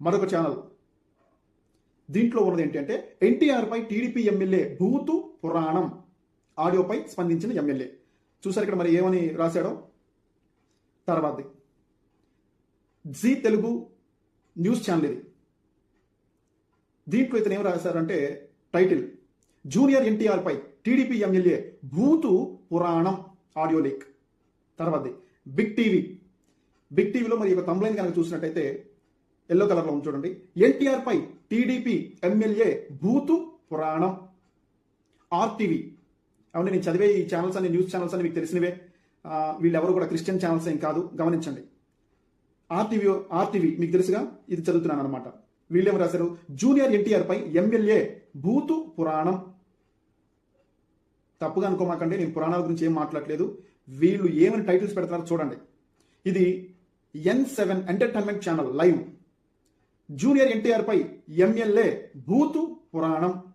మరొక ఛానల్ దీంట్లో ఉన్నది ఏంటంటే ఎన్టీఆర్పై టీడీపీ ఎమ్మెల్యే భూతు పురాణం. ఆడియోపై స్పందించిన ఎమ్మెల్యే చూసారు ఇక్కడ మరి ఏమని రాశాడో? తర్వాతది. జీ తెలుగు న్యూస్ ఛానల్ ఇది. దీంట్లో ఇతను ఏం రాశారంటే టైటిల్ జూనియర్ ఎన్టీఆర్పై టీడీపీ ఎమ్మెల్యే భూతు పురాణం ఆడియో లీక్ తర్వాతది. బిగ్ టీవీ బిగ్ టీవీలో మరి ఒక తమ్లైన్ కనుక చూసినట్టయితే ఎల్లో కలర్లో ఉంది చూడండి. ఎన్టీఆర్పై టీడీపీ ఎమ్మెల్యే భూతు పురాణం. ఆర్టీవీ. అవును నేను చదివే ఈ ఛానల్స్ అన్ని న్యూస్ ఛానల్స్ అన్ని మీకు తెలిసినవే. వీళ్ళెవరు కూడా క్రిస్టియన్ ఛానల్స్ ఏం కాదు. గమనించండి. ఆర్టీవీ ఆర్టీవీ మీకు తెలుసుగా? ఇది చదువుతున్నాను అనమాట వీళ్ళేం రాశారు? జూనియర్ ఎన్టీఆర్పై ఎమ్మెల్యే భూతు పురాణం. తప్పుగా అనుకోమాకండి నేను పురాణాల గురించి ఏం మాట్లాడలేదు వీళ్ళు ఏమైనా టైటిల్స్ పెడతారో చూడండి. ఇది N seven entertainment channel live junior NTR పై ఎమ్మెల్యే భూతు పురాణం.